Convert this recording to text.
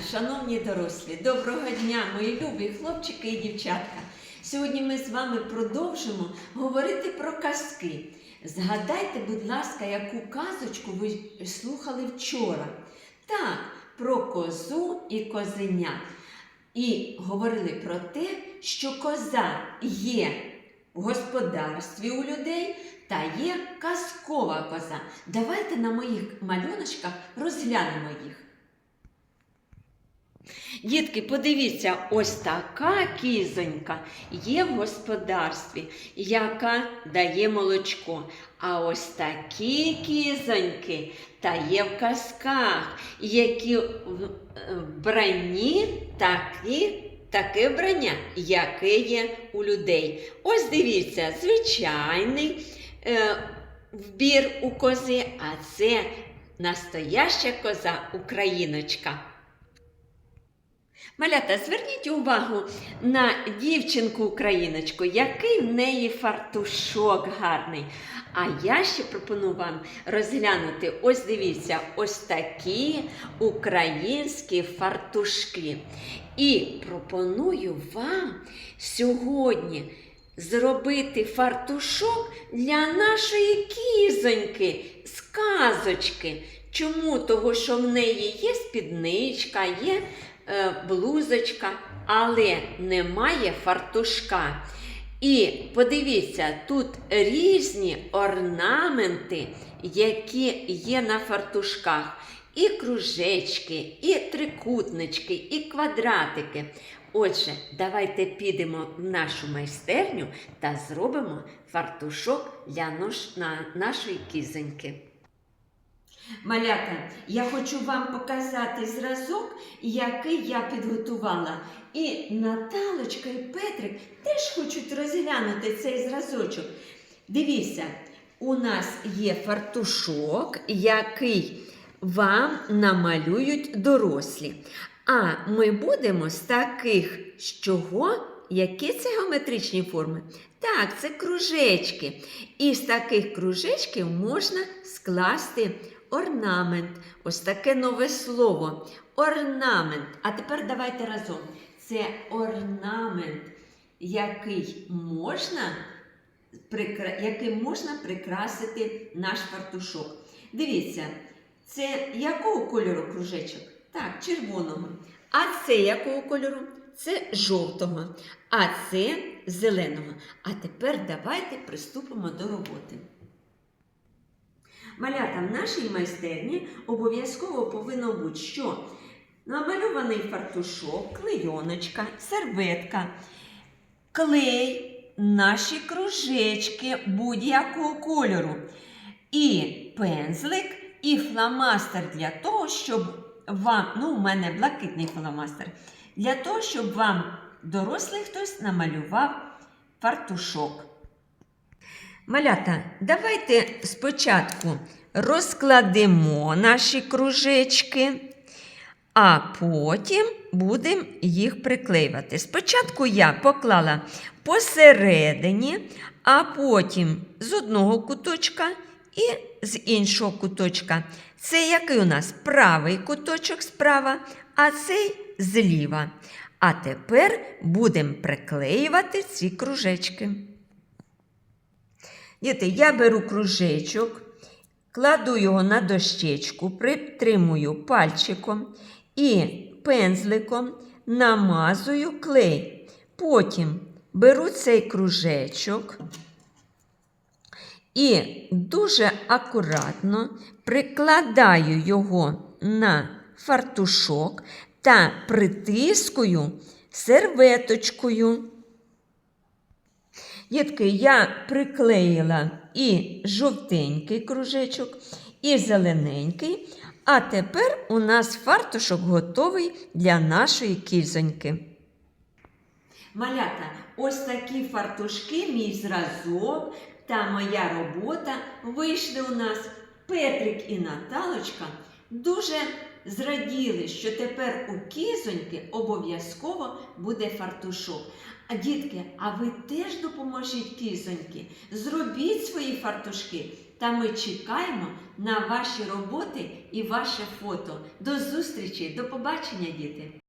шановні дорослі, доброго дня, мої любі хлопчики і дівчатка. Сьогодні ми з вами продовжимо говорити про казки. Згадайте, будь ласка, яку казочку ви слухали вчора. Так, про козу і козеня. І говорили про те, що коза є в господарстві у людей та є казкова коза. Давайте на моїх малюночках розглянемо їх. Дітки, подивіться, ось така кізонька є в господарстві, яка дає молочко. А ось такі кізоньки та є в казках, які в вбранні такі. Таке вбрання, яке є у людей. Ось дивіться, звичайний е, вбір у кози, а це настояща коза Україночка. Малята, зверніть увагу на дівчинку-україночку, який в неї фартушок гарний. А я ще пропоную вам розглянути, ось дивіться, ось такі українські фартушки. І пропоную вам сьогодні зробити фартушок для нашої кізоньки, сказочки. Чому? Того, що в неї є спідничка, є блузочка, але немає фартушка. І подивіться, тут різні орнаменти, які є на фартушках. І кружечки, і трикутнички, і квадратики. Отже, давайте підемо в нашу майстерню та зробимо фартушок для нашої кізоньки. Малята, я хочу вам показати зразок, який я підготувала. І Наталочка і Петрик теж хочуть розглянути цей зразочок. Дивіться, у нас є фартушок, який вам намалюють дорослі. А ми будемо з таких з чого? Які це геометричні форми? Так, це кружечки. І з таких кружечків можна скласти орнамент. Ось таке нове слово. Орнамент. А тепер давайте разом. Це орнамент, який можна, яким можна прикрасити наш фартушок. Дивіться, це якого кольору кружечок? Так, червоного. А це якого кольору? Це жовтого, а це зеленого. А тепер давайте приступимо до роботи. Малята в нашій майстерні обов'язково повинно бути, що намальований фартушок, клейоночка, серветка, клей, наші кружечки будь-якого кольору. І пензлик, і фломастер для того, щоб вам, ну, у мене блакитний фломастер, для того, щоб вам дорослий хтось намалював фартушок. Малята, давайте спочатку розкладемо наші кружечки, а потім будемо їх приклеювати. Спочатку я поклала посередині, а потім з одного куточка і з іншого куточка. Це який у нас правий куточок справа, а цей зліва. А тепер будемо приклеювати ці кружечки. Діти, я беру кружечок, кладу його на дощечку, притримую пальчиком і пензликом намазую клей. Потім беру цей кружечок і дуже акуратно прикладаю його на фартушок та притискую серветочкою. Дітки, я приклеїла і жовтенький кружечок, і зелененький, а тепер у нас фартушок готовий для нашої кізоньки. Малята, ось такі фартушки, мій зразок та моя робота вийшли у нас. Петрик і Наталочка дуже зраділи, що тепер у кізоньки обов'язково буде фартушок. А дітки, а ви теж допоможіть кізоньки, зробіть свої фартушки та ми чекаємо на ваші роботи і ваше фото. До зустрічі, до побачення, діти!